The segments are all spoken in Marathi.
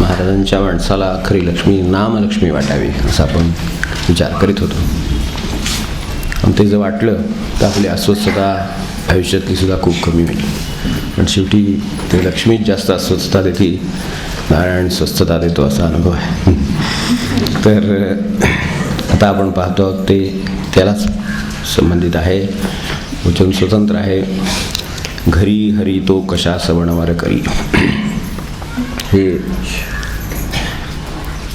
महाराजांच्या माणसाला खरी लक्ष्मी नामलक्ष्मी वाटावी असा आपण विचार करीत होतो. आणि ते जर वाटलं तर आपली अस्वस्थता आयुष्यातली सुद्धा खूप कमी होईल. पण शेवटी ते लक्ष्मीच जास्त अस्वस्थता देते. नारायण स्वस्थता देतो असा अनुभव आहे. तर आता आपण पाहतो आहोत ते त्यालाच संबंधित आहे. वचन स्वतंत्र आहे. घरी हरी तो कशा सवणवार करी. हे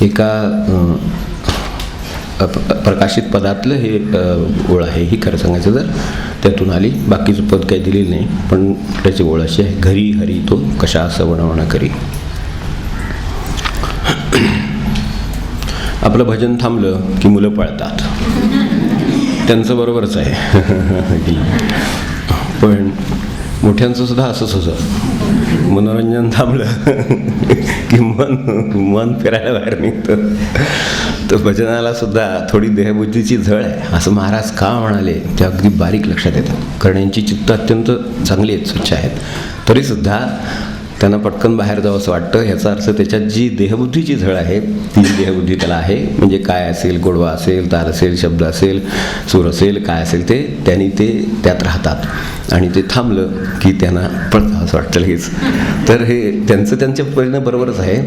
एका अप- प्रकाशित पदातलं हे ओळ आहे. ही खरं सांगायचं तर त्यातून आली. बाकीचं पद काही दिलेलं नाही पण त्याची ओळ अशी आहे. घरी हरी तो कशा सवणवण करी. आपलं भजन थांबलं की मुलं पळतात. त्यांचं बरोबरच आहे. पण मोठ्यांचं सुद्धा असंच होतं. मनोरंजन थांबलं. की मन मन फिरायला बाहेर निघतं तर भजनाला सुद्धा थोडी देहबुद्धीची झळ आहे. असं महाराज का म्हणाले? ते अगदी बारीक लक्षात येतं कारण यांची चित्त अत्यंत चांगली आहेत स्वच्छ आहेत. तरीसुद्धा त्यांना पटकन बाहेर जावं असं वाटतं. ह्याचा अर्थ त्याच्यात जी देहबुद्धीची झळ आहे ती जी देहबुद्धी त्याला आहे. म्हणजे काय असेल गोडवा असेल तार असेल शब्द असेल सूर असेल काय असेल ते त्यांनी ते त्यात राहतात. आणि ते थांबलं की त्यांना पळतं असं वाटतं लगेच. तर हे त्यांचं त्यांच्या परिणाम बरोबरच आहे.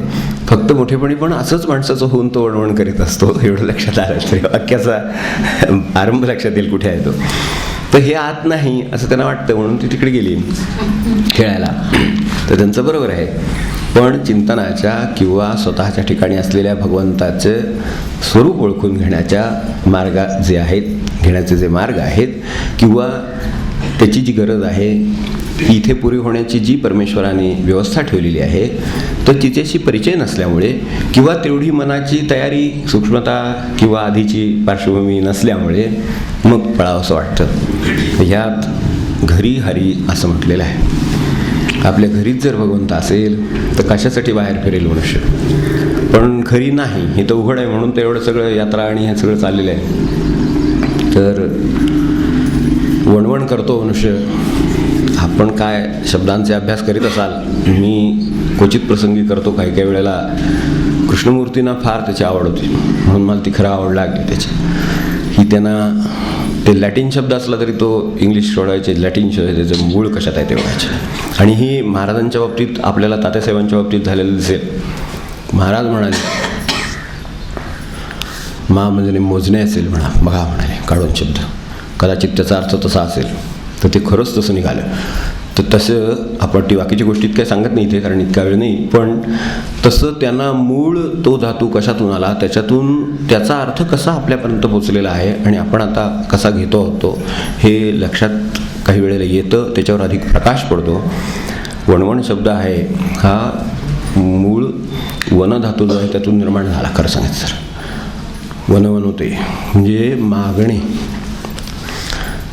फक्त मोठेपणी पण असंच माणसाचं होऊन तो वणवण करीत असतो एवढं लक्षात आलं तरी. वाक्याचा आरंभ लक्षात येईल कुठे आहे तो. तर हे आत नाही असं त्यांना वाटतं म्हणून ती तिकडे गेली खेळायला. तर त्यांचं बरोबर आहे. पण चिंतनाच्या किंवा स्वतःच्या ठिकाणी असलेल्या भगवंताचं स्वरूप ओळखून घेण्याच्या मार्गा जे आहेत घेण्याचे जे मार्ग आहेत किंवा त्याची जी गरज आहे इथे पुरी होण्याची जी परमेश्वराने व्यवस्था ठेवलेली आहे तर तिच्याशी परिचय नसल्यामुळे किंवा तेवढी मनाची तयारी सूक्ष्मता किंवा आधीची पार्श्वभूमी नसल्यामुळे मग पळावंसं वाटतं. ह्यात घरी हरी असं म्हटलेलं आहे. आपल्या घरीच जर भगवंत असेल तर कशासाठी बाहेर फिरेल मनुष्य? पण खरी नाही हे तर उघड आहे म्हणून तर एवढं सगळं यात्रा आणि हे सगळं चाललेलं आहे. तर वणवण करतो मनुष्य. आपण काय शब्दांचे अभ्यास करीत असाल मी क्वचित प्रसंगी करतो काही काही वेळेला. कृष्णमूर्तींना फार त्याची आवड होती म्हणून मला ती खरं आवड लागली त्याची. ही त्यांना ते लॅटिन शब्द असला तरी तो इंग्लिश सोडायचे लॅटिन शब्द त्याचं मूळ कशात आहे ते बघायचे. आणि ही महाराजांच्या बाबतीत आपल्याला तात्यासाहेबांच्या बाबतीत झालेलं दिसेल. महाराज म्हणाले मा म्हणजे मोजणे असेल म्हणा बघा म्हणाले काढून शब्द. कदाचित त्याचा अर्थ तसा असेल. तर ते खरंच तसं निघालं. तर तसं आपण ती बाकीची गोष्टीत काही सांगत नाही इथे कारण इतका वेळ नाही. पण तसं त्यांना मूळ तो धातू कशातून आला? त्याच्यातून त्याचा अर्थ कसा आपल्यापर्यंत पोचलेला आहे? आणि आपण आता कसा घेतो होतो हे लक्षात काही वेळेला येतं. त्याच्यावर अधिक प्रकाश पडतो. वणवण शब्द आहे. हा मूळ वनधातू जो आहे त्यातून निर्माण झाला. खरं सांगायचं सर वनवन होते. म्हणजे मागणे.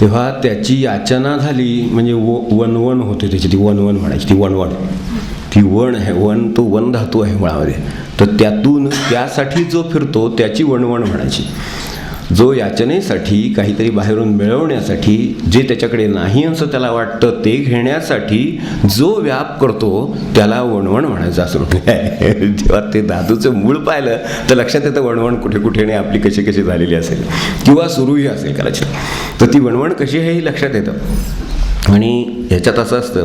तेव्हा त्याची याचना झाली म्हणजे व वनवन होते त्याची ती वनवन म्हणायची ती वनवन ती वण आहे वन तो वन धातू आहे मुळामध्ये. तर त्यातून त्यासाठी जो फिरतो त्याची वणवण म्हणायची. जो याचनेसाठी काहीतरी बाहेरून मिळवण्यासाठी जे त्याच्याकडे नाही असं त्याला वाटतं ते घेण्यासाठी जो व्याप करतो त्याला वणवण म्हणायचं असं आहे जेव्हा ते धातूचं मूळ पाहिलं तर लक्षात येतं वणवण कुठे कुठे आणि आपली कशी कशी झालेली असेल किंवा सुरूही असेल कदाचित. तर ती वणवण कशी आहे हे लक्षात येतं. आणि ह्याच्यात असं असतं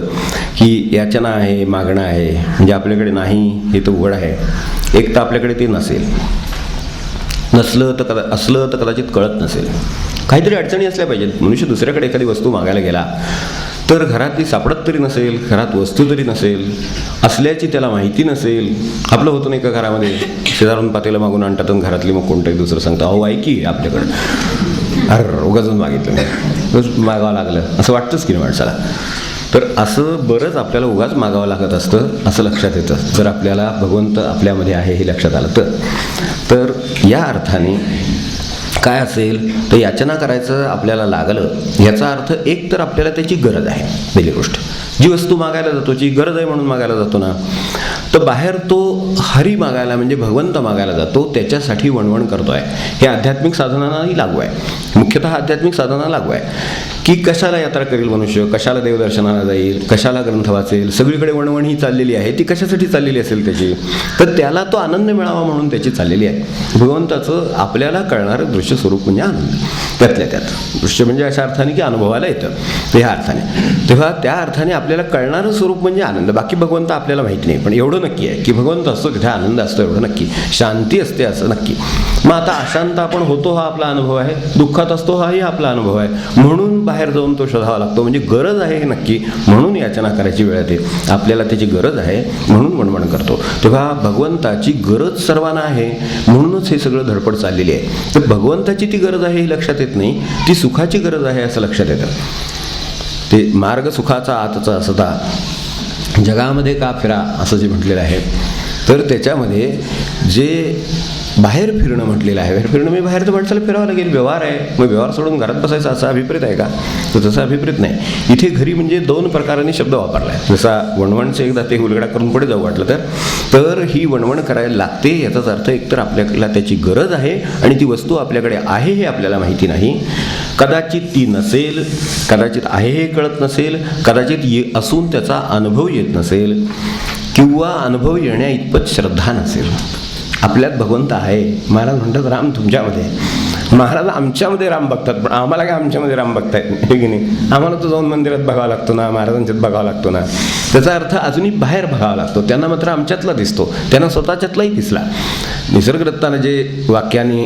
की याचना आहे मागणं आहे म्हणजे आपल्याकडे नाही हे तर उघड आहे. एक तर आपल्याकडे ते नसेल. नसलं तर कदा असलं तर कदाचित कळत नसेल. काहीतरी अडचणी असल्या पाहिजेत. मनुष्य दुसऱ्याकडे एखादी वस्तू मागायला गेला तर घरात ती सापडत तरी नसेल घरात वस्तू तरी नसेल असल्याची त्याला माहिती नसेल. आपलं होतं नाही का घरामध्ये शेजारून पातेला मागून आणतात आणि घरातली मग कोणतंही दुसरं सांगतं अहो ऐकी आपल्याकडं. अरे उगाच मागितलं मागावं लागलं. असं वाटतंच की नाही माणसाला. तर असं बरंच आपल्याला उगाच मागावं लागत असतं असं लक्षात येतं. जर आपल्याला भगवंत आपल्यामध्ये आहे हे लक्षात आलं तर. तर या अर्थाने काय असेल तर याचना करायचं आपल्याला लागलं याचा अर्थ एक तर आपल्याला त्याची गरज आहे पहिली गोष्ट. जी वस्तू मागायला जातो जी गरज आहे म्हणून मागायला जातो ना तर बाहेर तो हरी मागायला म्हणजे भगवंत मागायला जातो त्याच्यासाठी वणवण करतो आहे हे आध्यात्मिक साधनांनाही लागू आहे. मुख्यतः आध्यात्मिक साधना लागू आहे. की कशाला यात्रा करेल मनुष्य? कशाला देवदर्शनाला जाईल? कशाला ग्रंथ वाचेल? सगळीकडे वणवण ही चाललेली आहे. ती कशासाठी चाललेली असेल त्याची? तर त्याला तो आनंद मिळावा म्हणून त्याची चाललेली आहे. भगवंताचं आपल्याला कळणारं दृश्य स्वरूप म्हणजे आनंद. त्यातल्या त्यात. दृश्य म्हणजे अशा अर्थाने की अनुभवाला येतं. ते ह्या अर्थाने. तेव्हा त्या अर्थाने आपल्याला कळणारं स्वरूप म्हणजे आनंद. बाकी भगवंत आपल्याला माहिती नाही. पण एवढं नक्की आहे की भगवंत असतो तिथे आनंद असतो एवढं नक्की. शांती असते असं नक्की. मग आता अशांत आपण होतो हा आपला अनुभव आहे? दुःखात असतो हाही आपला अनुभव आहे. म्हणून बाहेर जाऊन तो शोधावा लागतो. म्हणजे गरज आहे हे नक्की म्हणून याचना करायची वेळ येते. आपल्याला त्याची गरज आहे म्हणून वणवण करतो. तेव्हा भगवंताची गरज सर्वांना आहे म्हणूनच हे सगळं धडपड चाललेली आहे. तर भगवंताची ती गरज आहे हे लक्षात येत नाही ती सुखाची गरज आहे असं लक्षात येतं. ते मार्ग सुखाचा आतचा असता. जगामध्ये का फिरा असं जे म्हटलेलं आहे. तर त्याच्यामध्ये जे बाहेर फिरणं म्हटलेलं आहे. बाहेर फिरणं मी बाहेर तर माणसाला फिरावं लागेल व्यवहार आहे. मग व्यवहार सोडून घरात बसायचा असा अभिप्रेत आहे का? तर तसा अभिप्रेत नाही. इथे घरी म्हणजे दोन प्रकारांनी शब्द वापरला आहे. जसा वणवणचं एकदा ते उलगडा करून पुढे जाऊ वाटलं तर तर ही वणवण करायला लागते याचाच अर्थ एकतर आपल्याला त्याची गरज आहे आणि ती वस्तू आपल्याकडे आहे हे आपल्याला माहिती नाही. कदाचित ती नसेल कदाचित आहे हे कळत नसेल कदाचित ये असून त्याचा अनुभव येत नसेल किंवा अनुभव येण्या इतपत श्रद्धा नसेल. आपल्यात भगवंत आहे. महाराज म्हणतात राम तुमच्यामध्ये महाराज आमच्यामध्ये राम बघतात पण आम्हाला काय आमच्यामध्ये राम बघता येत नाही हे की नाही? आम्हाला तो जाऊन मंदिरात बघावा लागतो ना महाराजांच्यात बघावा लागतो ना. त्याचा अर्थ अजूनही बाहेर बघावा लागतो. त्यांना मात्र आमच्यातला दिसतो. त्यांना स्वतःच्यातलाही दिसला. निसर्गदत्तानं जे वाक्याने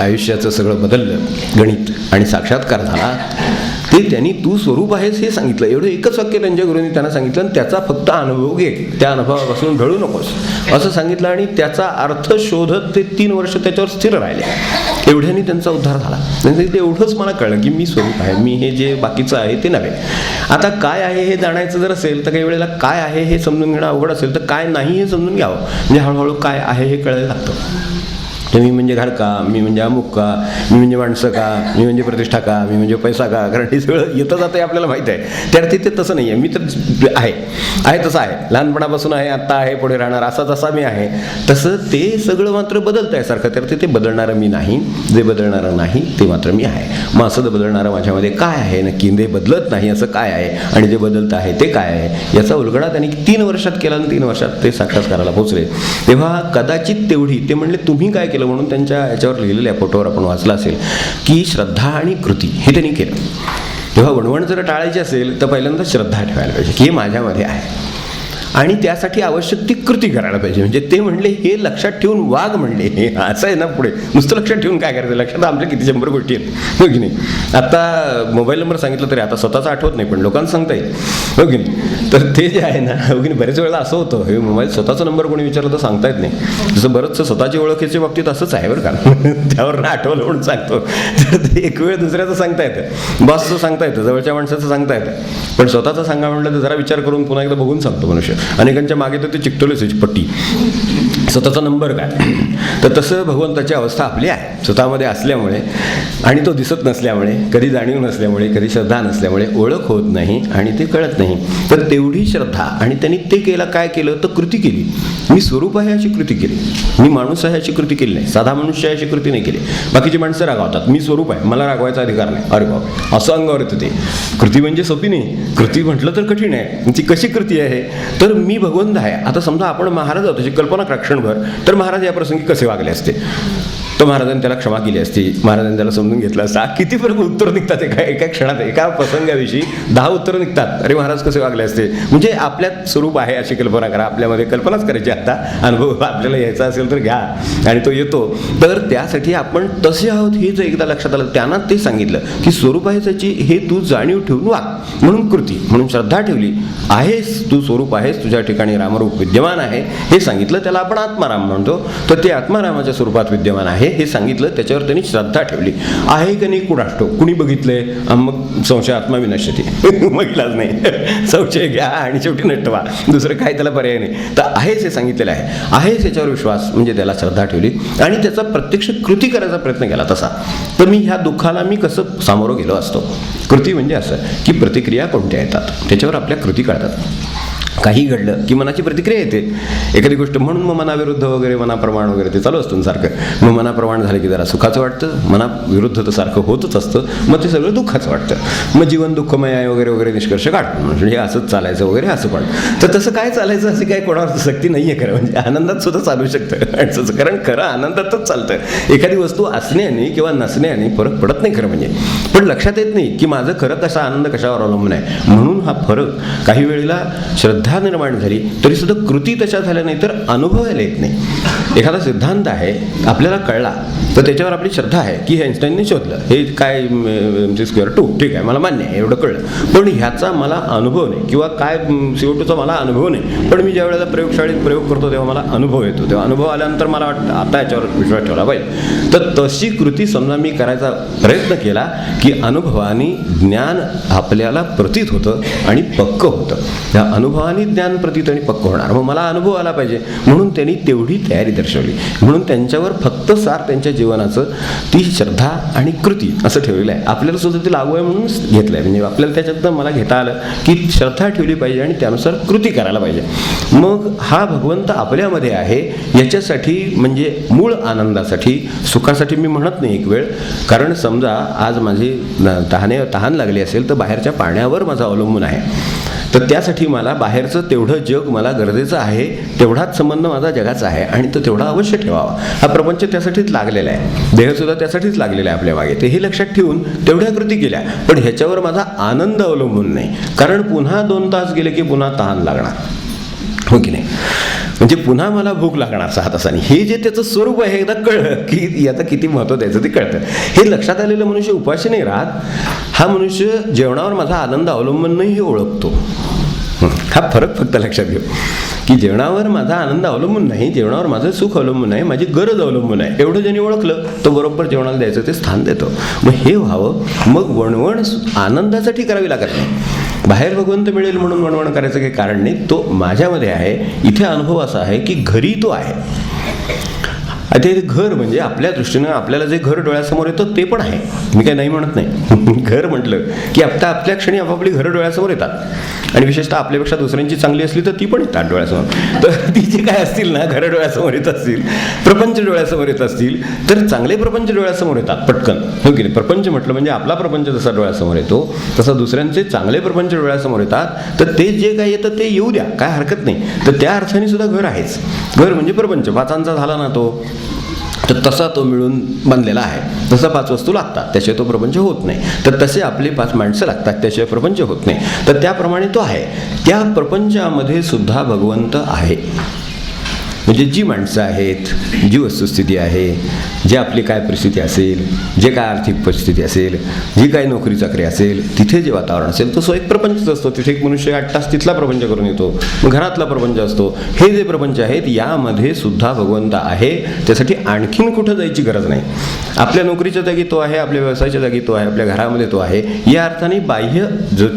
आयुष्याचं सगळं बदललं गणित आणि साक्षात्कार झाला ते त्यांनी तू स्वरूप आहेस हे सांगितलं. एवढं एकच वाक्य त्यांच्या गुरुंनी त्यांना सांगितलं आणि त्याचा फक्त अनुभव घे. त्या अनुभवापासून ढळू नकोस. असं सांगितलं आणि त्याचा अर्थ शोधत ते तीन वर्ष त्याच्यावर स्थिर राहिले. एवढ्यानी त्यांचा उद्धार झाला. म्हणजे ते एवढंच मला कळलं की मी स्वरूप आहे. मी हे जे बाकीचं आहे ते नव्हे. आता काय आहे हे जाणायचं जर असेल तर काही वेळेला काय आहे हे समजून घेणं अवघड असेल तर काय नाही हे समजून घ्यावं. म्हणजे हळूहळू काय आहे हे कळायला लागतं. मी म्हणजे घर का मी म्हणजे अमुक का मी म्हणजे माणसं का मी म्हणजे प्रतिष्ठा का मी म्हणजे पैसा का कारण हे सगळं येतं जातं आपल्याला माहीत आहे. त्या अर्थी ते तसं नाही आहे मी तर आहे. आहे तसं आहे. लहानपणापासून आहे आत्ता आहे पुढे राहणार असा जसा मी आहे तसं ते सगळं मात्र बदलत आहे सारखं. तर ते बदलणारं मी नाही. जे बदलणारं नाही ते मात्र मी आहे. मग असं बदलणारं माझ्यामध्ये काय आहे? नक्की ते बदलत नाही असं काय आहे? आणि जे बदलत आहे ते काय आहे? याचा उलगडा त्यांनी तीन वर्षात केला आणि तीन वर्षात ते साक्षात्काराला पोहोचले. तेव्हा कदाचित तेवढी ते म्हणले तुम्ही काय केलं म्हणून त्यांच्या याच्यावर लिहिलेल्या फोटोवर आपण वाचलं असेल की श्रद्धा आणि कृती हे त्यांनी केलं. तेव्हा वणवण जर टाळायची असेल तर पहिल्यांदा श्रद्धा ठेवायला पाहिजे की हे माझ्यामध्ये आहे. आणि त्यासाठी आवश्यक ती कृती करायला पाहिजे. म्हणजे ते म्हणले हे लक्षात ठेवून वाघ म्हणले. हे असं आहे ना पुढे. नुसतं लक्षात ठेवून काय करायचं? लक्षात आमच्या किती शंभर गोष्टी आहेत. हो की नाही? आता मोबाईल नंबर सांगितलं तरी आता स्वतःचा आठवत नाही पण लोकांना सांगता येईल. हो की नाही? तर ते जे आहे ना हो की नाही? बरेच वेळेला असं होतं. हे मोबाईल स्वतःचा नंबर कोणी विचारलं तर सांगता येत नाही. जसं बरंचसं स्वतःची ओळखीच्या बाबतीत असंच आहे बरं का. त्यावर ना आठवलं म्हणून सांगतो. तर ते एक वेळ दुसऱ्याचं सांगता येतं. बॉसचं सांगता येतं. जवळच्या माणसाचं सांगता येतं. पण स्वतःचं सांगा म्हटलं तर जरा विचार करून पुन्हा एकदा बघून सांगतो मनुष्य. अनेकांच्या मागे तर ते चिकटवलेच पट्टी. स्वतःचा नंबर काय? तर तसं भगवंताची अवस्था आपली आहे. स्वतःमध्ये असल्यामुळे आणि तो दिसत नसल्यामुळे कधी जाणीव नसल्यामुळे कधी श्रद्धा नसल्यामुळे ओळख होत नाही आणि ते कळत नाही. तर तेवढी श्रद्धा आणि त्यांनी ते केलं काय केलं? तर कृती केली. मी स्वरूप आहे अशी कृती केली. मी माणूस आहे अशी कृती केली नाही. साधा मनुष्य आहे अशी कृती नाही केली. बाकीची माणसं रागावतात. मी स्वरूप आहे. मला रागवायचा अधिकार नाही. अरे बाप असं अंगावर येतं ते. कृती म्हणजे सोपी नाही. कृती म्हटलं तर कठीण आहे. ती कशी कृती आहे? तर मी भगवंत आहे. आता समजा आपण महाराज आहोत त्याची कल्पना करा. क्षणभर. तर महाराज या प्रसंगी कसे वागले असते? तर महाराजांनी त्याला क्षमा केली असती. महाराजांनी त्याला समजून घेतलं असता. किती फरक उत्तर निघतात एका एका क्षणात. एका प्रसंगाविषयी दहा उत्तरं निघतात. अरे महाराज कसे वागले असते? म्हणजे आपल्यात स्वरूप आहे अशी कल्पना करा. आपल्यामध्ये कल्पनाच करायची आता. अनुभव आपल्याला यायचा असेल तर घ्या. आणि तो येतो. तर त्यासाठी आपण तसे आहोत हे जर एकदा लक्षात आलं त्यांना ते सांगितलं की स्वरूप आहे त्याची हे तू जाणीव ठेवून वाग. म्हणून कृती म्हणून श्रद्धा ठेवली. आहेस तू स्वरूप आहेस. तुझ्या ठिकाणी रामरूप विद्यमान आहे. हे सांगितलं त्याला आपण आत्माराम म्हणतो. तर ते आत्मारामाच्या स्वरूपात विद्यमान आहे हे सांगितलं त्याच्यावर त्यांनी श्रद्धा ठेवली. आहे का नाही कुणाष्टो? कुणी बघितलंय? मग संशय आत्मा विनश्यते मग नाही. संशय घ्या आणि शेवटी नटवा दुसरं काय त्याला पर्याय नाही. तर आहेच हे सांगितलेलं आहे. आहेच याच्यावर विश्वास म्हणजे त्याला श्रद्धा ठेवली. आणि त्याचा प्रत्यक्ष कृती करायचा प्रयत्न केला तसा. तर मी ह्या दुःखाला मी कसं सामोरं गेलो असतो? कृती म्हणजे असं की प्रतिक्रिया कोणत्या येतात? त्याच्यावर आपल्या कृती कळतात. काही घडलं की मनाची प्रतिक्रिया येते. एखादी गोष्ट म्हणून मग मनाविरुद्ध वगैरे मनाप्रमाण वगैरे ते चालू असतं सारखं. मग मनाप्रमाण झालं की जरा सुखाचं वाटतं मनाविरुद्ध तर सारखं होतच असतं मग ते सगळं दुःखाचं वाटतं. मग जीवन दुःखमय आहे वगैरे वगैरे निष्कर्ष काढतो. म्हणजे हे असंच चालायचं वगैरे असं पण. तर तसं काय चालायचं अशी काय कोणावर सक्ती नाही आहे खरं. म्हणजे आनंदात सुद्धा चालू शकतं. तसं कारण खरं आनंदातच चालतं. एखादी वस्तू असण्याने किंवा नसण्याने फरक पडत नाही खरं म्हणजे. पण लक्षात येत नाही की माझं खरं कसा आनंद कशावर अवलंबून आहे. म्हणून हा फरक काही वेळेला श्रद्धा निर्माण झाली तरी सुद्धा कृती तशा झाल्या नाही तर अनुभवायला येत नाही. एखादा सिद्धांत आहे आपल्याला कळला तर त्याच्यावर आपली श्रद्धा आहे की हे आईन्स्टाईनने शोधलं. हे काय एम स्क्वेअर टू ठीक आहे मला मान्य आहे एवढं कळलं. पण ह्याचा मला अनुभव नाही किंवा काय सी ओ टूचा मला अनुभव नाही. पण मी ज्या वेळेला प्रयोगशाळेत प्रयोग करतो तेव्हा मला अनुभव येतो. तेव्हा अनुभव आल्यानंतर मला वाटतं आता याच्यावर विश्वास ठेवला पाहिजे. तर तशी कृती समजा मी करायचा प्रयत्न केला की अनुभवानी ज्ञान आपल्याला प्रतीत होतं आणि पक्क होतं. त्या अनुभवाने ज्ञान प्रतीत आणि पक्क होणार. मग मला अनुभव आला पाहिजे. म्हणून त्यांनी तेवढी तयारी दर्शवली. म्हणून त्यांच्यावर फक्त सार त्यांच्या जीवनाचं ती श्रद्धा आणि कृती असं ठेवलेलं आहे. आपल्याला सुद्धा ते लागू आहे म्हणून घेतलं आहे म्हणजे आपल्याला त्याच्यातनं मला घेता आलं की श्रद्धा ठेवली पाहिजे आणि त्यानुसार कृती करायला पाहिजे. मग हा भगवंत आपल्यामध्ये आहे. याच्यासाठी म्हणजे मूळ आनंदासाठी सुखासाठी मी म्हणत नाही एक वेळ. कारण समजा आज माझी तहाने तहान लागली असेल तर बाहेरच्या पाण्यावर माझा अवलंबून आहे. तर त्यासाठी मला बाहेरचं तेवढं जग मला गरजेचं आहे तेवढाच संबंध माझा जगाचा आहे आणि तो तेवढा अवश्य ठेवावा. हा प्रपंच त्यासाठीच लागलेला आहे. देहसुद्धा त्यासाठीच लागलेला आहे आपल्या मागे. ते हे लक्षात ठेवून तेवढ्या कृती केल्या पण ह्याच्यावर माझा आनंद अवलंबून नाही. कारण पुन्हा दोन तास गेले की पुन्हा तहान लागणार. हो की नाही? म्हणजे पुन्हा मला भूक लागणार सहा तासांनी. हे जे त्याचं स्वरूप आहे एकदा कळलं की याचं किती महत्त्व द्यायचं ते कळतं. हे लक्षात आलेलं मनुष्य उपाशी नाही राहत. हा मनुष्य जेवणावर माझा आनंद अवलंबून नाही हे ओळखतो. हा. फरक फक्त लक्षात घेऊ. की जेवणावर माझा आनंद अवलंबून नाही जेवणावर माझं सुख अवलंबून आहे माझी गरज अवलंबून आहे एवढं ज्यांनी ओळखलं तो बरोबर जेवणाला द्यायचं ते स्थान देतो. मग हे व्हावं. मग वणवण आनंदासाठी करावी लागत नाही. बाहेर भगवंत मिळेल म्हणून वणवण करायचं काही कारण नाही. तो माझ्यामध्ये आहे. इथे अनुभव असा आहे की घरी तो आहे. आता हे घर म्हणजे आपल्या दृष्टीनं आपल्याला जे घर डोळ्यासमोर येतं ते पण आहे. मी काही नाही म्हणत नाही. घर म्हटलं की आता आपल्या क्षणी आपापली घरं डोळ्यासमोर येतात. आणि विशेषतः आपल्यापेक्षा दुसऱ्यांची चांगली असली तर ती पण येतात डोळ्यासमोर. तर ती जे काय असतील ना घरं डोळ्यासमोर येत असतील प्रपंच डोळ्यासमोर येत असतील तर चांगले प्रपंच डोळ्यासमोर येतात पटकन. हो की नाही? प्रपंच म्हटलं म्हणजे आपला प्रपंच जसा डोळ्यासमोर येतो तसा दुसऱ्यांचे चांगले प्रपंच डोळ्यासमोर येतात. तर ते जे काय येतं ते येऊ द्या काय हरकत नाही. तर त्या अर्थाने सुद्धा घर आहेच. घर म्हणजे प्रपंच. पाचांचा झाला ना तो. तर तसा तो मिळून बनलेला आहे. तसा पाच वस्तू लागतात त्याशिवाय तो प्रपंच होत नाही. तर तसे आपले पाच माणसं लागतात त्याशिवाय प्रपंच होत नाही. तर त्याप्रमाणे तो आहे. त्या प्रपंचामध्ये सुद्धा भगवंत आहे. म्हणजे जी माणसं आहेत जी वस्तुस्थिती आहे जे आपली काय परिस्थिती असेल जे काय आर्थिक परिस्थिती असेल जी काय नोकरी चाकरी असेल तिथे जे वातावरण असेल तो एक प्रपंचच असतो. तिथे एक मनुष्य आठ तास तिथला प्रपंच करून येतो. मग घरातला प्रपंच असतो. हे जे प्रपंच आहेत यामध्ये सुद्धा भगवंत आहे. त्यासाठी आणखीन कुठं जायची गरज नाही. आपल्या नोकरीच्या जागी तो आहे आपल्या व्यवसायाच्या जागी तो आहे आपल्या घरामध्ये तो आहे. या अर्थाने बाह्य जो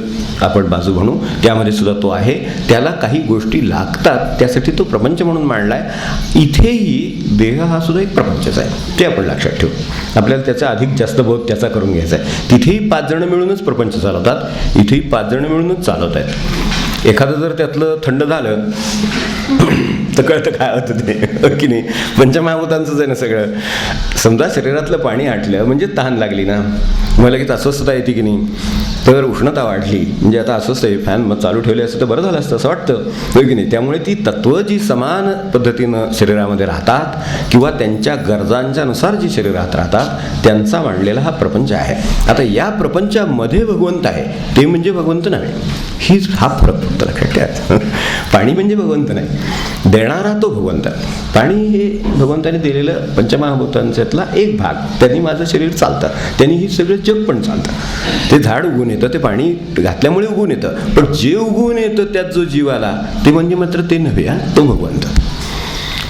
आपण बाजू म्हणू त्यामध्ये सुद्धा तो आहे. त्याला काही गोष्टी लागतात त्यासाठी तो प्रपंच म्हणून मांडला आहे. इथेही देह हा सुद्धा एक प्रपंचच आहे. ते आपण लक्षात ठेवू. आपल्याला त्याचा अधिक जास्त बोध त्याचा करून घ्यायचा आहे. तिथेही पाच जण मिळूनच प्रपंच चालवतात. इथेही पाच जण मिळूनच चालवत आहेत. एखादं जर त्यातलं थंड झालं तर कळतं काय होतं ते हो की नाही? पंचमहाभूतांचंच आहे ना सगळं समजा शरीरातलं पाणी आटलं म्हणजे तहान लागली ना. मला लगेच अस्वस्थता येते की नाही? तर उष्णता वाढली. म्हणजे आता अस्वस्थ आहे फॅन मग चालू ठेवले असतं तर बरं झालं असतं असं वाटतं. होय की नाही? त्यामुळे ती तत्व जी समान पद्धतीनं शरीरामध्ये राहतात किंवा त्यांच्या गरजांच्या नुसार जी शरीरात राहतात त्यांचा मांडलेला हा प्रपंच आहे. आता या प्रपंचामध्ये भगवंत आहे ते म्हणजे भगवंत नव्हे. हीच हा फरक भगवंत लक्षात पाणी म्हणजे भगवंत नाही. देणारा तो भगवंत. पाणी हे भगवंताने दिलेलं पंचमहाभूतांच्यातला एक भाग. त्यांनी माझं शरीर चालतं. त्यांनी ही सगळं जग पण चालतं. ते झाड उगून येतं ते पाणी घातल्यामुळे उगून येतं. पण जे उगून येतं त्यात जो जीव आला ते म्हणजे मात्र ते नव्हे तो भगवंत.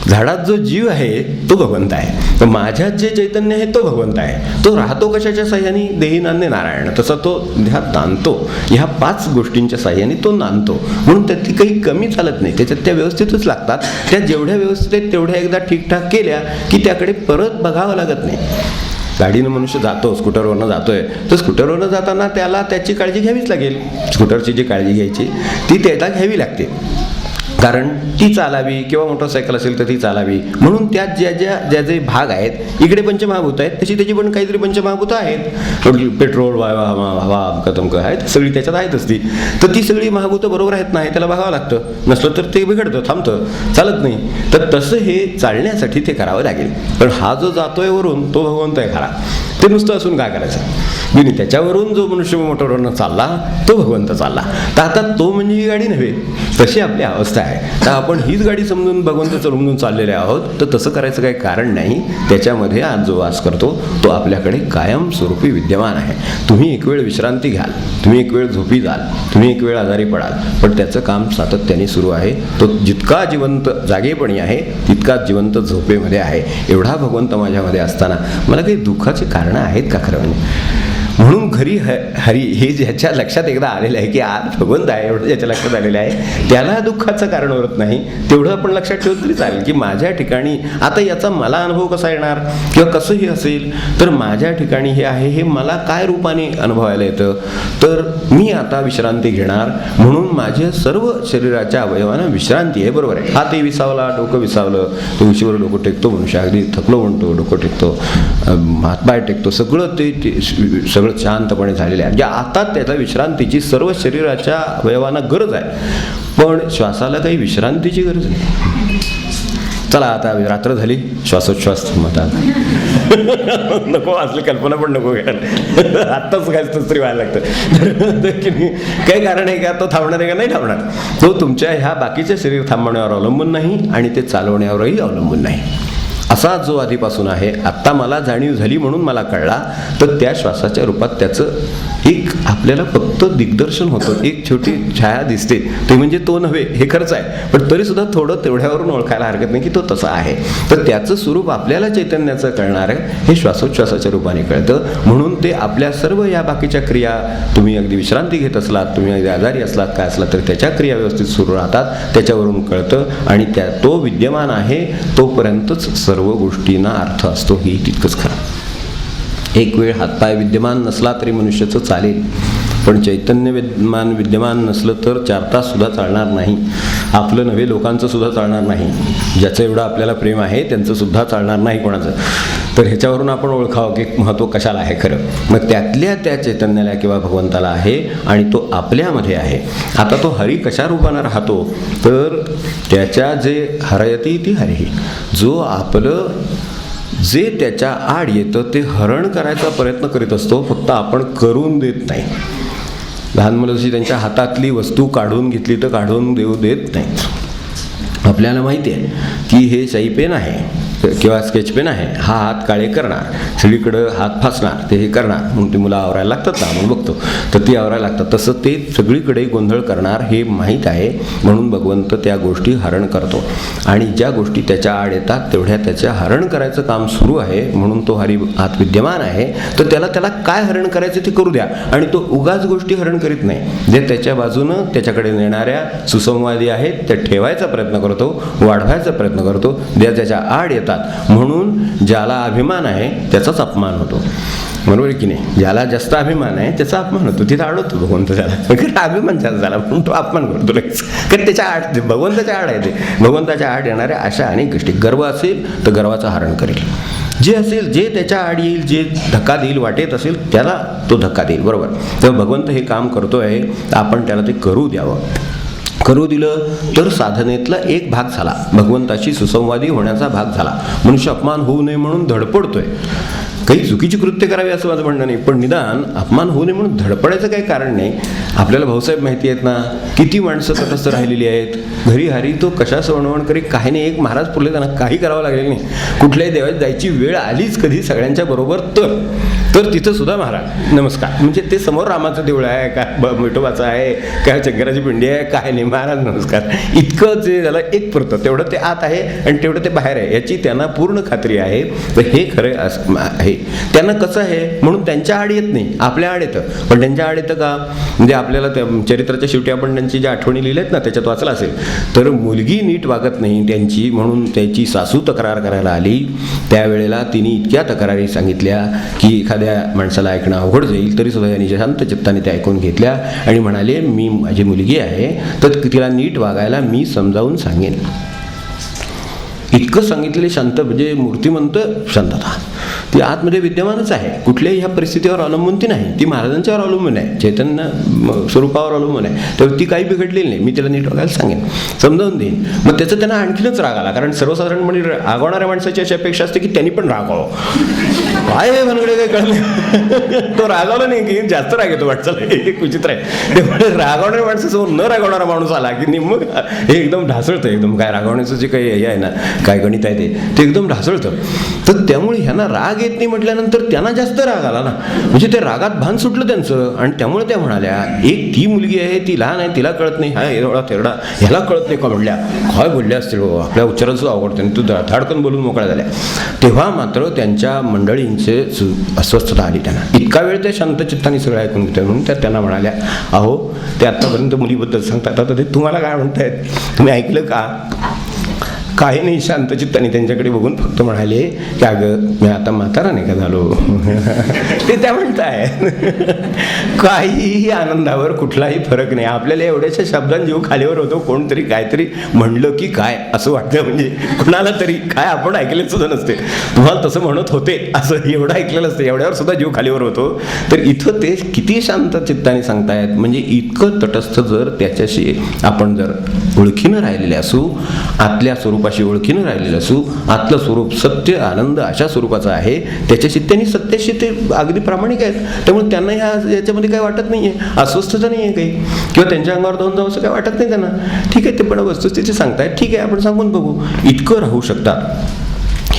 झाडात जो जीव आहे तो भगवंत आहे. तर माझ्यात जे चैतन्य आहे तो भगवंत आहे. तो राहतो कशाच्या साह्याने? देही नांदे नारायण. तसा तो ध्यात नांदतो. ह्या पाच गोष्टींच्या साह्याने तो नांदतो. म्हणून त्यातली काही कमी चालत नाही. त्याच्यात त्या व्यवस्थितच लागतात. त्या जेवढ्या व्यवस्थित आहेत तेवढ्या एकदा ठीकठाक केल्या की त्याकडे परत बघावं लागत नाही. गाडीनं मनुष्य जातो स्कूटरवरनं जातोय. तर स्कूटरवरनं जाताना त्याला त्याची काळजी घ्यावीच लागेल. स्कूटरची जी काळजी घ्यायची ती त्याला घ्यावी लागते. कारण ती चालावी किंवा मोटरसायकल असेल तर ती चालावी. म्हणून त्यात ज्या ज्या ज्या जे भाग आहेत इकडे पंचमहाभूत आहेत तशी त्याची पण काहीतरी पंचमहाभूत आहेत. म्हणजे पेट्रोल वायवा हवा हवा आहेत सगळी त्याच्यात आहेतच ती. तर ती सगळी महाभूतं बरोबर आहेत नाही त्याला बघावं लागतं. नसलं तर ते बिघडतं थांबतं चालत नाही. तर तसं हे चालण्यासाठी ते करावं लागेल. पण हा जो जातोय वरून तो भगवंत आहे खरा. ते नुसतं असून काय करायचं? म्हणजे त्याच्यावरून जो मनुष्य मोटरवरनं चालला तो भगवंत चालला. तर आता तो म्हणजे ही गाडी नव्हे तशी आपली अवस्था आहे. तर आपण हीच गाडी समजून भगवंत समजून चाललेले आहोत. तर तसं करायचं काही कारण नाही. त्याच्यामध्ये आज जो वास करतो तो आपल्याकडे कायमस्वरूपी विद्यमान आहे. तुम्ही एक वेळ विश्रांती घ्याल. तुम्ही एक वेळ झोपी जाल. तुम्ही एक वेळ आजारी पडाल. पण त्याचं काम सातत्याने सुरू आहे. तो जितका जिवंत जागेपणी आहे तितका जिवंत झोपेमध्ये आहे. एवढा भगवंत माझ्यामध्ये असताना मला काही दुःखाची कारणं आहेत का खरं म्हणजे? म्हणून घरी ह हरी हे ज्याच्या लक्षात एकदा आलेलं आहे की आज भगवंत आहे एवढं ज्याच्या लक्षात आलेलं आहे त्याला दुःखाचं कारण उरत नाही. तेवढं आपण लक्षात ठेवत तरी चालेल की माझ्या ठिकाणी आता याचा मला अनुभव कसा येणार? किंवा कसंही असेल तर माझ्या ठिकाणी हे आहे हे मला काय रूपाने अनुभवायला येतं? तर मी आता विश्रांती घेणार म्हणून माझ्या सर्व शरीराच्या अवयवांना विश्रांती आहे बरोबर आहे. हातही विसावला डोकं विसावलं तो उशीवर डोकं टेकतो मनुष्य अगदी थकलो म्हणतो डोकं टेकतो हातपाय टेकतो सगळं ते सगळं सगळं शांतपणे झालेलं आहे. म्हणजे आता त्याला विश्रांतीची सर्व शरीराच्या अवयवांना गरज आहे. पण श्वासाला काही विश्रांतीची गरज नाही. चला आता रात्र झाली. श्वासोच्छ्वास मतात नको असली कल्पना पण नको घ्यायला. आत्ताच काय तरी व्हायला लागतं. काही कारण आहे का? तो थांबणार आहे का? नाही थांबणार. तो तुमच्या ह्या बाकीच्या शरीर थांबवण्यावर अवलंबून नाही आणि ते चालवण्यावरही अवलंबून नाही. असा जो आधीपासून आहे आत्ता मला जाणीव झाली म्हणून मला कळला तर त्या श्वासाच्या रूपात त्याचं एक आपल्याला फक्त दिग्दर्शन होतं. एक छोटी छाया दिसते. ते म्हणजे तो नव्हे हे खरंच आहे. पण तरी सुद्धा थोडं तेवढ्यावरून ओळखायला हरकत नाही की तो तसा आहे. तर त्याचं स्वरूप आपल्याला चैतन्याचं कळणार आहे हे श्वासोच्छ्वासाच्या रूपाने कळतं. म्हणून ते आपल्या सर्व या बाकीच्या क्रिया तुम्ही अगदी विश्रांती घेत असलात तुम्ही अगदी आजारी असलात काय असलात तर त्याच्या क्रिया व्यवस्थित सुरू राहतात त्याच्यावरून कळतं आणि त्या तो विद्यमान आहे तोपर्यंतच सर्व गोष्टींना अर्थ असतो ही तितकंच खरं. एक वेळ हातपाय विद्यमान नसला तरी मनुष्याचं चालेल. पण चैतन्य विद्यमान विद्यमान नसलं तर चार तास सुद्धा चालणार नाही. आपलं नव्हे लोकांचं सुद्धा चालणार नाही. ज्याचं एवढं आपल्याला प्रेम आहे त्यांचं सुद्धा चालणार नाही कोणाचं. तर ह्याच्यावरून आपण ओळखावं की महत्त्व कशाला आहे खरं. मग त्यातल्या त्या चैतन्याला किंवा भगवंताला आहे आणि तो आपल्यामध्ये आहे. आता तो हरी कशा रूपानं राहतो? तर त्याच्या जे हरयती ती हरी. जो आपलं जे त्याच्या आड येतं ते हरण करायचा प्रयत्न करीत असतो फक्त आपण करून देत नाही. लहान मुलं जशी त्यांच्या हातातली वस्तू काढून घेतली तर काढून देऊ देत नाहीत. आपल्याला माहिती आहे की हे शाई पेन आहे. किंवा स्केच पेन आहे. हा हात काळे करणार. सगळीकडं हात फासणार. ते हे करणार. म्हणून ती मुलं आवरायला लागतात ना म्हणून बघतो. तर ती आवरायला लागतात. तसं ते सगळीकडे गोंधळ करणार हे माहीत आहे. म्हणून भगवंत त्या गोष्टी हरण करतो. आणि ज्या गोष्टी त्याच्या आड येतात तेवढ्या त्याच्या हरण करायचं काम सुरू आहे. म्हणून तो हरी हात विद्यमान आहे. तर त्याला त्याला काय हरण करायचं ते करू द्या. आणि तो उगाच गोष्टी हरण करीत नाही. जे त्याच्या बाजूनं त्याच्याकडे नेणाऱ्या सुसंवादी आहेत त्या ठेवायचा प्रयत्न करतो वाढवायचा प्रयत्न करतो. ज्या त्याच्या आड येतात म्हणून ज्याला अभिमान आहे त्याचाच अपमान होतो. बरोबर आहे की नाही? ज्याला जास्त अभिमान आहे त्याचा अपमान होतो. तिथं आडवतो भगवंत त्याला. कारण अभिमान झाला झाला म्हणून तो अपमान करतो लगेच. कारण त्याच्या आड भगवंताच्या आड आहे ते. भगवंताच्या आड येणाऱ्या अशा अनेक गोष्टी. गर्व असेल तर गर्वाचं हरण करेल. जे असेल जे त्याच्या आड येईल जे धक्का देईल वाटेत असेल त्याला तो धक्का देईल. बरोबर. तर भगवंत हे काम करतो आहे आपण त्याला ते करू द्यावं. करू दिलं तर साधनेतला एक भाग झाला. भगवंताशी सुसंवादी होण्याचा भाग झाला. मनुष्य अपमान होऊ नये म्हणून धडपडतोय. काही चुकीची कृत्य करावी असं माझं म्हणणं नाही. पण निदान अपमान होऊ नये म्हणून धडपडायचं काही कारण नाही. आपल्याला भाऊसाहेब माहिती आहेत ना किती माणसं तटस्थ राहिलेली आहेत. घरी हरी तो कशा सवणवण करी काही नाही एक महाराज पुरले त्यांना काही करावं लागलेलं नाही. कुठल्याही देवात जायची वेळ आलीच कधी सगळ्यांच्या बरोबर? तर. तर तिथं सुद्धा महाराज नमस्कार. म्हणजे ते समोर रामाचं देऊळ आहे काय ब- आहे काय शंकराची पिंडी आहे काय नाही महाराज नमस्कार. इतकं जे त्याला एक पुरतं. तेवढं ते आत आहे आणि तेवढं ते बाहेर आहे. याची त्यांना पूर्ण खात्री आहे. तर हे खरं आहे. त्यांना कसं आहे? म्हणून त्यांच्या आड येत नाही. आपल्या आड येतं. पण त्यांच्या आड येतं का? म्हणजे आपल्याला चरित्राच्या शेवटी आपण त्यांची ज्या आठवणी लिहिल्यात ना त्याच्यात वाचलं असेल. तर मुलगी नीट वागत नाही त्यांची म्हणून त्याची सासू तक्रार करायला आली. त्यावेळेला तिने इतक्या तक्रारी सांगितल्या की एखाद्या माणसाला ऐकणं अवघड जाईल तरी सुद्धा यांनी शांत चित्ताने त्या ऐकून घेतल्या आणि म्हणाले मी माझी मुलगी आहे तर तिला नीट वागायला मी समजावून सांगेन. इतकं सांगितलेली शांत म्हणजे मूर्तिमंत शांतता ती आतमध्ये म्हणजे विद्यमानच आहे. कुठल्याही ह्या परिस्थितीवर अवलंबून ती नाही. ती महाराजांच्यावर अवलंबून आहे. चैतन्य स्वरूपावर अवलंबून आहे. तर ती काही बिघडलेली नाही. मी त्याला नीट बघायला सांगेन. समजावून देईन. मग त्याचं त्यांना आणखीनच राग आला. कारण सर्वसाधारणपणे रागवणाऱ्या माणसाची अशी अपेक्षा असते की त्यांनी पण रागावं काय हे काय कळलं तो रागावला नाही की जास्त राग येतो वाटचाल हे एक विचित्र आहे. त्यामुळे रागवणाऱ्या माणसासमोर न रागवणारा माणूस आला की मग हे एकदम ढासळतं एकदम काय रागवण्याचं जे काही हे आहे ना काय गणित आहे ते. ते एकदम ढासळतं. तर त्यामुळे ह्यांना राग येत नाही म्हटल्यानंतर त्यांना जास्त राग आला ना. म्हणजे ते रागात भान सुटलं त्यांचं. आणि त्यामुळे त्या म्हणाल्या एक ती मुलगी आहे ती लहान आहे तिला कळत नाही. हा एवढा तेरडा ह्याला कळत नाही का? म्हणल्या काय बोलल्या असतील बाबा? आपल्या उच्चाराचं आवडतं आणि तू धाडकन बोलून मोकळ्या झाल्या. तेव्हा मात्र त्यांच्या मंडळींचे सु- अस्वस्थता आली त्यांना. इतका वेळ त्या शांत चित्ताने सगळं ऐकून घेतात म्हणून त्या त्यांना म्हणाल्या अहो ते आत्तापर्यंत मुलीबद्दल सांगतात आता ते तुम्हाला काय म्हणतायत? तुम्ही ऐकलं का? काही नाही शांत चित्ताने त्यांच्याकडे बघून फक्त म्हणाले की अगं मी आता म्हातारा नाही का झालो? ते त्या म्हणताय काहीही आनंदावर कुठलाही फरक नाही. आपल्याला एवढ्याशा शब्दांत जीव खालीवर होतो कोणतरी काहीतरी म्हणलं की काय असं वाटतं म्हणजे कुणाला तरी काय आपण ऐकले सुद्धा नसते. तुम्हाला तसं म्हणत होते असं एवढं ऐकलेलं असतं एवढ्यावर सुद्धा जीव खालीवर होतो. तर इथं ते किती शांत चित्ताने सांगतायत म्हणजे इतकं तटस्थ जर त्याच्याशी आपण जर ओळखीनं राहिलेले असू आतल्या स्वरूपाशी ओळखीनं राहिलेले असू आतलं स्वरूप सत्य आनंद अशा स्वरूपाचं आहे त्याच्याशी त्यांनी सत्याशी ते अगदी प्रामाणिक आहेत. त्यामुळे त्यांना ह्या याच्यामध्ये काही वाटत नाही आहे अस्वस्थता नाही आहे काही. किंवा त्यांच्या अंगावर धावून जाऊ असं काही वाटत नाही त्यांना. ठीक आहे ते पण वस्तुस्थिती सांगतायत. ठीक आहे आपण सांगून बघू. इतकं राहू शकतात.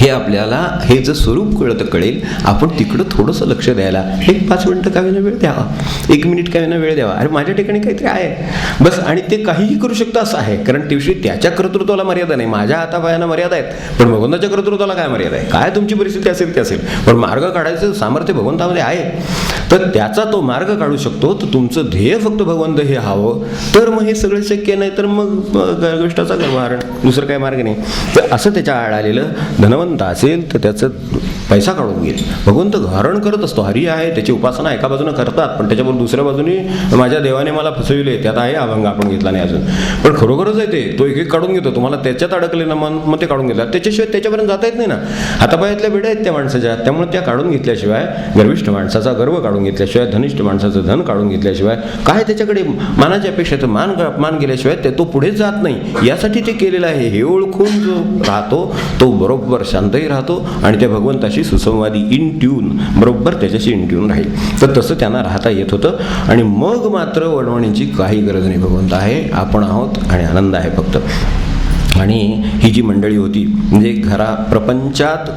हे आपल्याला हे जर स्वरूप कळतं कळेल. आपण तिकडं थोडंसं लक्ष द्यायला. एक पाच मिनटं का वेळ द्यावा? एक मिनिट का वेळ द्यावा? अरे माझ्या ठिकाणी काहीतरी आहे. बस आणि ते काहीही करू शकतं असं आहे. कारण दिवशी त्याच्या कर्तृत्वाला मर्यादा नाही. माझ्या हातापायांना मर्यादा आहेत. पण भगवंताच्या कर्तृत्वाला काय मर्यादा आहे? काय तुमची परिस्थिती असेल ते असेल. पण मार्ग काढायचं सामर्थ्य भगवंतामध्ये आहे. तर त्याचा तो मार्ग काढू शकतो. तर तुमचं ध्येय फक्त भगवंत हे हवं. तर मग हे सगळं शक्य नाही तर मग अ, गोष्टाचा मारण दुसरं काय मार्ग नाही. तर असं त्याच्या आड आलेलं. धनवंत असेल तर त्याचं पैसा काढून घेईल. भगवंत घारण करत असतो. हरी आहे त्याची उपासना एका बाजूने करतात पण त्याच्याबरोबर दुसऱ्या बाजूने माझ्या देवाने मला फसविले त्यात आहे अभंग आपण घेतला नाही अजून. पण खरोखरच आहे ते. तो एक एक काढून घेतो. तुम्हाला त्याच्यात अडकलेलं मन मग ते काढून घेतात. त्याच्याशिवाय त्याच्यापर्यंत जाता येत नाही ना. हातापायातल्या बेड्या आहेत त्या माणसाच्या. त्यामुळे त्या काढून घेतल्याशिवाय गर्विष्ठ माणसाचा गर्व काढून घेतल्याशिवाय धनिष्ठ माणसाचं धन काढून घेतल्याशिवाय काय त्याच्याकडे मानाची अपेक्षा तर मान मान गेल्याशिवाय ते तो पुढे जात नाही. यासाठी ते केलेलं आहे. हे ओळखून जो राहतो तो बरोबर शांतही राहतो आणि त्या भगवंताशी सुसंवादी इन ट्यून बरोबर त्याच्याशी इन ट्यून राहील. तर तसं त्यांना राहता येत होतं. आणि मग मात्र वणवणीची काही गरज नाही. भगवंत आहे आपण आहोत आणि आनंद आहे फक्त. आणि ही जी मंडळी होती म्हणजे घरा प्रपंचात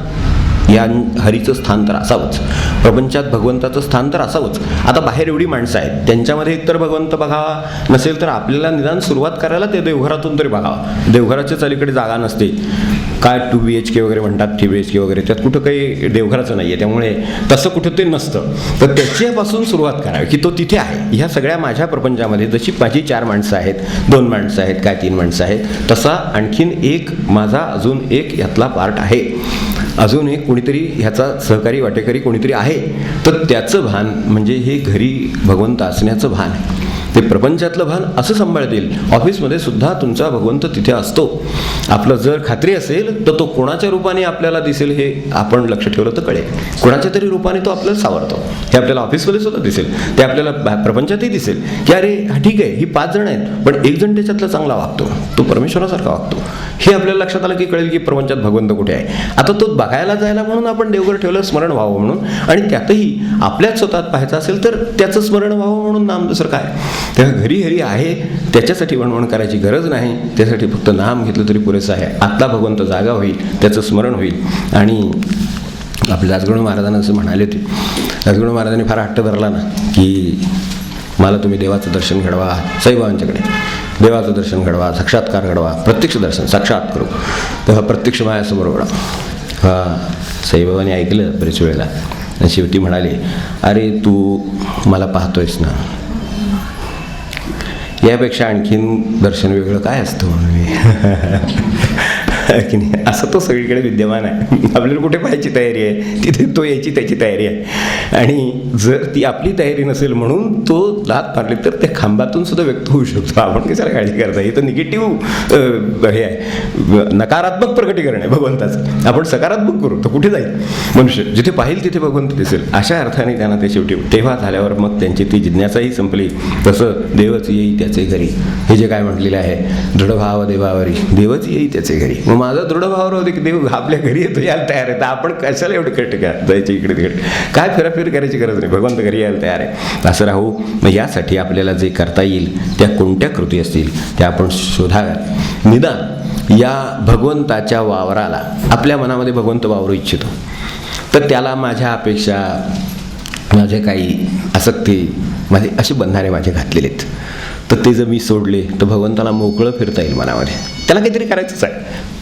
या हरीचं स्थान तर असावंच. प्रपंचात भगवंताचं स्थान तर असावंच. आता बाहेर एवढी माणसं आहेत. त्यांच्यामध्ये एकतर भगवंत बघावा नसेल तर आपल्याला निदान सुरुवात करायला ते देवघरातून तरी बघावा. देवघराच्याच अलीकडे जागा नसते. काय टू बी एच के वगैरे म्हणतात थ्री बी एच के वगैरे त्यात कुठं काही देवघराचं नाही आहे त्यामुळे तसं कुठं ते नसतं. तर त्याच्यापासून सुरुवात करावी की तो तिथे आहे. ह्या सगळ्या माझ्या प्रपंचामध्ये जशी माझी चार माणसं आहेत दोन माणसं आहेत काय तीन माणसं आहेत तसा आणखीन एक माझा अजून एक यातला पार्ट आहे. अजून एक कोणीतरी ह्याचा सहकारी वाटेकरी कोणीतरी आहे तर त्याचं भान म्हणजे हे घरी भगवंत असण्याचं भान आहे. ते प्रपंचातलं भान असं सांभाळतील. ऑफिसमध्ये सुद्धा तुमचा भगवंत तिथे असतो. आपलं जर खात्री असेल तर तो कोणाच्या रूपाने आपल्याला दिसेल हे आपण लक्ष ठेवलं तर कळेल. कोणाच्या तरी रूपाने तो आपल्याला सावरतो. हे आपल्याला ऑफिसमध्ये सुद्धा दिसेल. ते आपल्याला प्रपंचातही दिसेल की अरे ठीक आहे ही पाच जण आहेत पण एक जण त्याच्यातला चांगला वागतो. तो परमेश्वरासारखा वागतो. हे आपल्याला लक्षात आलं की कळेल की प्रपंचात भगवंत कुठे आहे. आता तो बघायला जायला म्हणून आपण देवघर ठेवलं स्मरण व्हावं म्हणून. आणि त्यातही आपल्याच स्वतःत पाहायचं असेल तर त्याचं स्मरण व्हावं म्हणून नाम दुसरं काय? तेव्हा घरी हरी आहे त्याच्यासाठी वणवण करायची गरज नाही त्यासाठी फक्त नाम घेतलं तरी पुरेसं आहे. आत्ता भगवंत जागा होईल त्याचं स्मरण होईल. आणि आपले राजगुरू महाराजांना असं म्हणाले होते राजगुरू महाराजांनी फार हट्ट धरला ना की मला तुम्ही देवाचं दर्शन घडवा साईबाबांच्याकडे देवाचं दर्शन घडवा साक्षात्कार घडवा प्रत्यक्ष दर्शन साक्षात करू. तेव्हा प्रत्यक्ष मायासमोर घडवा हा साईबाबांनी ऐकलं बरेच वेळेला. आणि शेवटी म्हणाले अरे तू मला पाहतोयस ना यापेक्षा आणखीन दर्शन वेगळं काय असतं म्हणून मी? की नाही असं तो सगळीकडे विद्यमान आहे. आपल्याला कुठे पाहायची तयारी आहे? तिथे तो यायची त्याची तयारी आहे. आणि जर ती आपली तयारी नसेल म्हणून तो लात मारली तर त्या खांबातून सुद्धा व्यक्त होऊ शकतो. आपण कशाला काळजी करता? हे तर निगेटिव्ह हे आहे. नकारात्मक प्रकटीकरण आहे भगवंताचं. आपण सकारात्मक करू तर कुठे जाईल? मनुष्य जिथे पाहिल तिथे भगवंत दिसेल. अशा अर्थाने त्यांना ते शेवटी तेव्हा झाल्यावर मग त्यांची ती जिज्ञासाही संपली. तसं देवच येई त्याचे घरी. हे जे काय म्हटलेलं आहे दृढभाव देवावरी देवच येई त्याचे घरी. मग माझा दृढभाव होते की देव आपल्या घरी येतो यायला तयार आहे. तर आपण कशाला एवढे कट का जायचे इकडे तिकडे. काय फिराफिर करायची गरज नाही. भगवंत घरी यायला तयार आहे. असं राहू मग यासाठी आपल्याला जे करता येईल त्या कोणत्या कृती असतील त्या आपण शोधाव्यात. निदान या भगवंताच्या वावराला आपल्या मनामध्ये भगवंत वावरू इच्छितो. तर त्याला माझ्या अपेक्षा माझे काही आसक्ती माझे असे बंधारे माझे घातलेले आहेत. तर ते जर मी सोडले तर भगवंताला मोकळं फिरता येईल मनामध्ये. त्याला काहीतरी करायचंच आहे.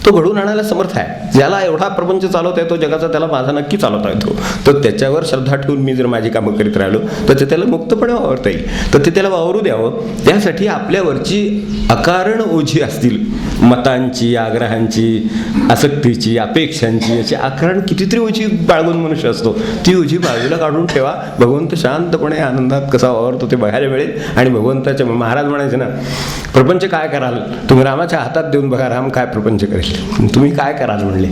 तो घडवून आणायला समर्थ आहे. ज्याला एवढा प्रपंच चालवता येतो जगाचा त्याला माझा नक्की चालवता येतो. तर त्याच्यावर श्रद्धा ठेवून मी जर माझी कामं करीत राहिलो तर ते त्याला मुक्तपणे वावरता येईल. तर ते त्याला वावरू द्यावं. त्यासाठी आपल्यावरची अकारण ओझी असतील. मतांची आग्रहांची आसक्तीची अपेक्षांची याची आकारण कितीतरी ओझी बाळगून मनुष्य असतो. ती ओझी बाजूला काढून ठेवा. भगवंत शांतपणे आनंदात कसा वावरतो ते बघायला मिळेल. आणि भगवंताच्या महाराज म्हणायचे ना प्रपंच काय कराल? तुम्ही रामाच्या हातात देऊन बघा राम काय प्रपंच करेल. तुम्ही काय कराल म्हणले?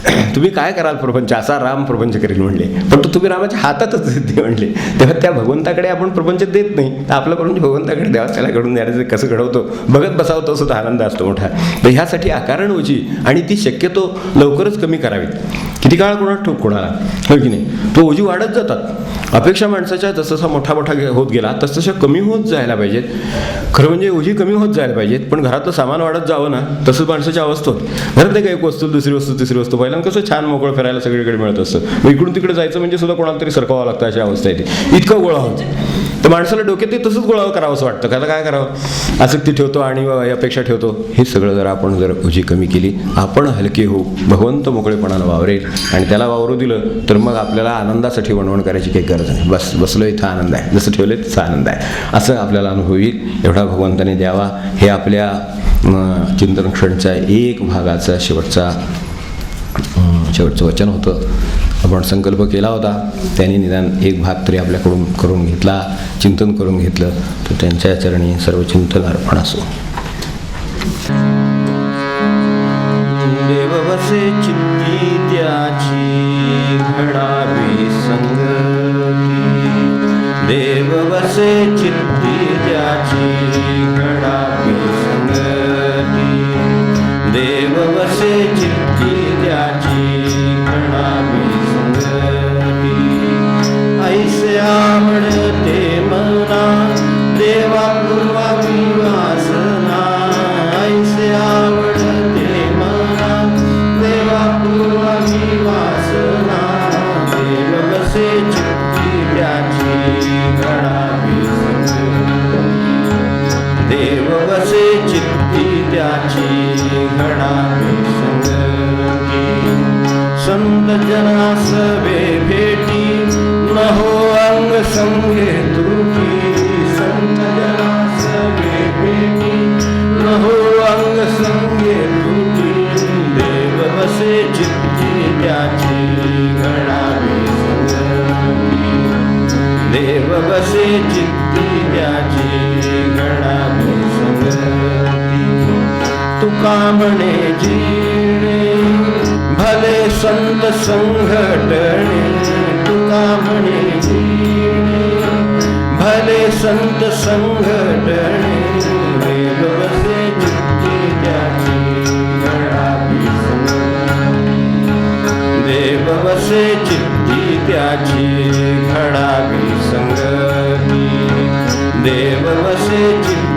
तुम्ही काय कराल प्रपंच? असा राम प्रपंच करेल म्हणले. पण तो तुम्ही रामाच्या हातातच दे म्हणले. तेव्हा त्या भगवंताकडे आपण प्रपंच देत नाही. तर आपलं प्रपंच भगवंताकडे द्यावा त्याला घडून द्यायचं कसं घडवतो? बघत बसावतो सुद्धा आनंद असतो मोठा. तर ह्यासाठी आकारण होची आणि ती शक्यतो लवकरच कमी करावीत. किती काळ कोणाला ठोक कोणाला? हो की नाही? तो ओझी वाढत जातात. अपेक्षा माणसाच्या जसजसा मोठा मोठा होत गेला तसतशा कमी होत जायला पाहिजेत. खरं म्हणजे ओझी कमी होत जायला पाहिजेत पण घरातलं सामान वाढत जावं ना तसंच माणसाच्या अवस्था घरात नाही का एक वस्तू दुसरी वस्तू तिसरी वस्तू पहिल्यांदा कसं छान मोकळं फिरायला सगळीकडे मिळत असतं. मग इकडून तिकडे जायचं म्हणजे सुद्धा कोणाला तरी सरकावं लागतं अशी अवस्था येते इतकं गोळा होतं तर माणसाला डोक्यात ते तसंच गोळा करावं असं वाटतं. का काय करावं? आसक्ती ठेवतो आणि अपेक्षा ठेवतो. हे सगळं जर आपण जर ओझी कमी केली आपण हलके होऊ. भगवंत मोकळेपणाला वावरेल. आणि त्याला वावरू दिलं तर मग आपल्याला आनंदासाठी वणवण करायची काही गरज नाही. बस बसलो इथं आनंद आहे. जसं ठेवलं तिथं आनंद आहे. असं आपल्याला अनुभव येईल. एवढा भगवंताने द्यावा. हे आपल्या चिंतन क्षणचा एक भागाचा शेवटचा शेवटचं वचन होतं. आपण संकल्प केला होता. त्यांनी निदान एक भाग तरी आपल्याकडून करून घेतला चिंतन करून घेतलं. तर त्यांच्या चरणी सर्व चिंतन अर्पण असो. देव वसे घडावी संगती देव वसे चित्ती त्याची घडावी संगती देव वसे संत जनास वे भेटी न हो अंग संगे तुकी संत जनास वे भेटी न हो अंग संगे तुकी देव बसे चित्ती त्याची घडावी देव बसे चित्ती त्याची घडावी संगती तुका म्हणे जीणे भले संत संघटणे तुका म्हणे भले संत संघटणे वेग चित्ती त्याची घडावी देव बसे चित्ती त्याची घडावी संगती देव बसे चित्ती